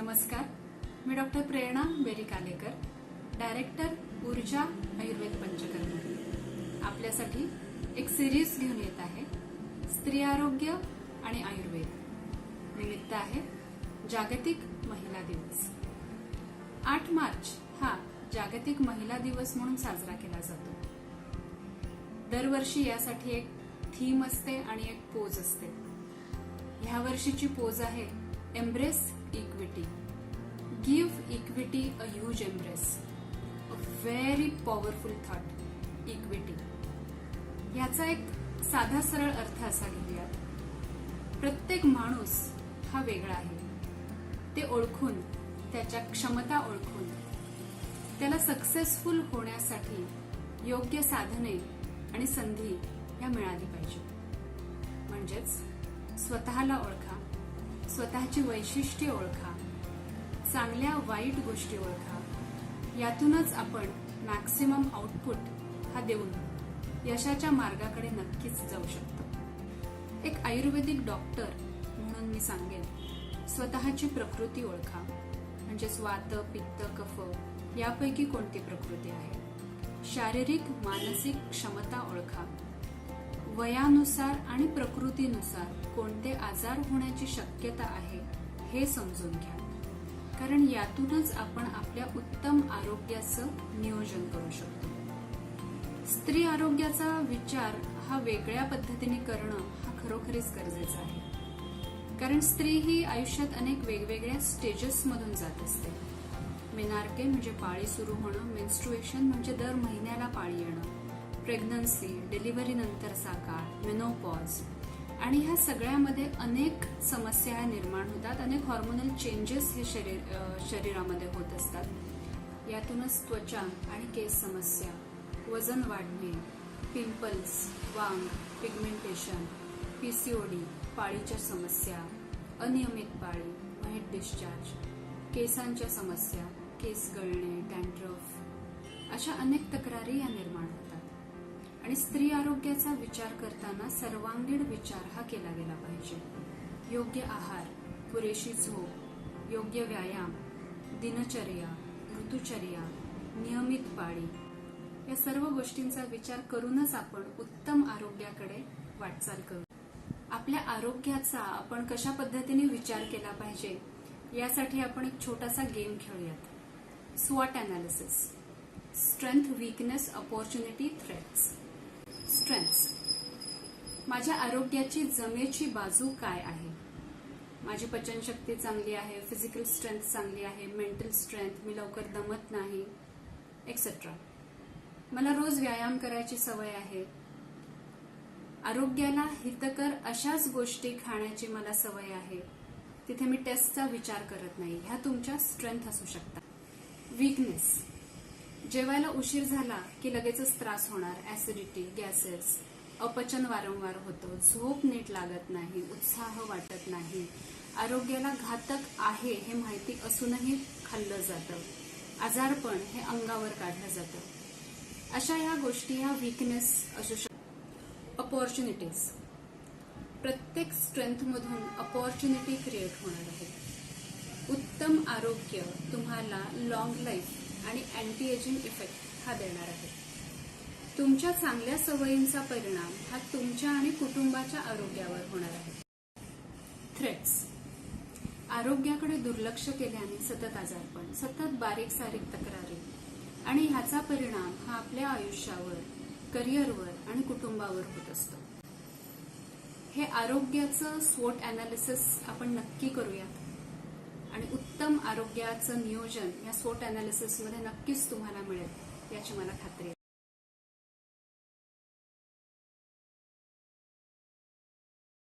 नमस्कार. मी डॉक्टर प्रेरणा बेरिकालेकर डायरेक्टर ऊर्जा आयुर्वेद पंचकर्म. आपल्यासाठी एक सिरीज घेऊन येत आहे स्त्री आरोग्य आणि आयुर्वेद. निमित्त आहे जागतिक महिला दिवस. आठ मार्च हा जागतिक महिला दिवस म्हणून साजरा केला जातो. दरवर्षी यासाठी एक थीम असते आणि एक पोज असते. ह्या वर्षीची पोज आहे embrace equity give equity a hug embrace a very powerful thought equity याचा एक साधा सरळ अर्थ असा घेऊयात. प्रत्येक माणूस हा वेगळा आहे. ते ओळखून त्याच्या क्षमता ओळखून त्याला सक्सेसफुल होण्यासाठी योग्य साधने आणि संधी ह्या मिळाली पाहिजे म्हणजेच स्वतःला ओळखा. स्वतःची वैशिष्ट्ये ओळखा. चांगल्या वाईट गोष्टी ओळखा. यातूनच आपण मॅक्सिमम आउटपुट हा देऊन यशाच्या मार्गाकडे नक्कीच जाऊ शकतो. एक आयुर्वेदिक डॉक्टर म्हणून मी सांगेन स्वतःची प्रकृती ओळखा. म्हणजे वात पित्त कफ यापैकी कोणती प्रकृती आहे? शारीरिक मानसिक क्षमता ओळखा. वयानुसार आणि प्रकृतीनुसार कोणते आजार होण्याची शक्यता आहे हे समजून घ्या. कारण यातूनच आपण आपल्या उत्तम आरोग्याचं नियोजन करू शकतो. स्त्री आरोग्याचा विचार हा वेगळ्या पद्धतीने करणं हा खरोखरीच गरजेचा आहे. कारण स्त्री ही आयुष्यात अनेक वेगवेगळ्या स्टेजेसमधून जात असते. मेनार्के म्हणजे पाळी सुरू होणं मेन्स्ट्रुएशन म्हणजे दर महिन्याला पाळी येणं. प्रेग्नन्सी डिलिव्हरीनंतरचा काळ मेनोपॉज आणि ह्या सगळ्यामध्ये अनेक समस्या निर्माण होतात. अनेक हॉर्मोनल चेंजेस हे शरीर शरीरामध्ये होत असतात. यातूनच त्वचा आणि केस समस्या वजन वाढणे पिंपल्स वांग पिगमेंटेशन पीसीओडी पाळीच्या समस्या अनियमित पाळी व्हाईट डिस्चार्ज केसांच्या समस्या केस गळणे डॅन्ड्रफ अशा अनेक तक्रारी या निर्माण आणि स्त्री आरोग्याचा विचार करताना सर्वांगीण विचार हा केला गेला पाहिजे. योग्य आहार पुरेशी झोप योग्य व्यायाम दिनचर्या ऋतुचर्या नियमित पाळी या सर्व गोष्टींचा विचार करूनच आपण उत्तम आरोग्याकडे वाटचाल करू. आपल्या आरोग्याचा आपण कशा पद्धतीने विचार केला पाहिजे यासाठी आपण एक छोटासा गेम खेळूयात. स्वॉट analysis strength weakness opportunity threats strengths माझ्या आरोग्याची जमेची बाजू काय आहे? माझी पचनशक्ती चांगली आहे फिजिकल स्ट्रेंथ चांगली आहे मेंटल स्ट्रेंथ मी लवकर दमत नाही एक्सेट्रा मला रोज व्यायाम करायची सवय आहे. आरोग्याला हितकर अशाच गोष्टी खाण्याची मला सवय आहे. तिथे मी टेस्टचा विचार करत नाही. ह्या तुमच्या स्ट्रेंथ असू शकतात. वीकनेस जेवायला उशीर झाला की लगेचच त्रास होणार. ऍसिडिटी गॅसेस अपचन वारंवार होतं. झोप नीट लागत नाही उत्साह वाटत नाही. आरोग्याला घातक आहे हे माहिती असूनही खाल्लं जातं. आजारपण हे अंगावर काढलं जातं. अशा ह्या गोष्टी ह्या विकनेस असू शकतात अपॉर्च्युनिटीज प्रत्येक स्ट्रेंथमधून अपॉर्च्युनिटी क्रिएट होणार आहे. उत्तम आरोग्य तुम्हाला लॉंग लाईफ आणि अँटी एजिंग इफेक्ट हा देणार आहे. तुमच्या चांगल्या सवयींचा परिणाम हा तुमच्या आणि कुटुंबाच्या आरोग्यावर होणार आहे. थ्रेट्स आरोग्याकडे दुर्लक्ष केल्याने सतत आजारपण सतत बारीक सारीक तक्रारी आणि ह्याचा परिणाम हा आपल्या आयुष्यावर करिअरवर आणि कुटुंबावर होत असतो. हे आरोग्याचं स्वोट अनालिसिस आपण नक्की करूयात. आणि उत्तम आरोग्याचं नियोजन या स्वोट अनालिसिसमध्ये नक्कीच तुम्हाला मिळेल याची मला खात्री आहे.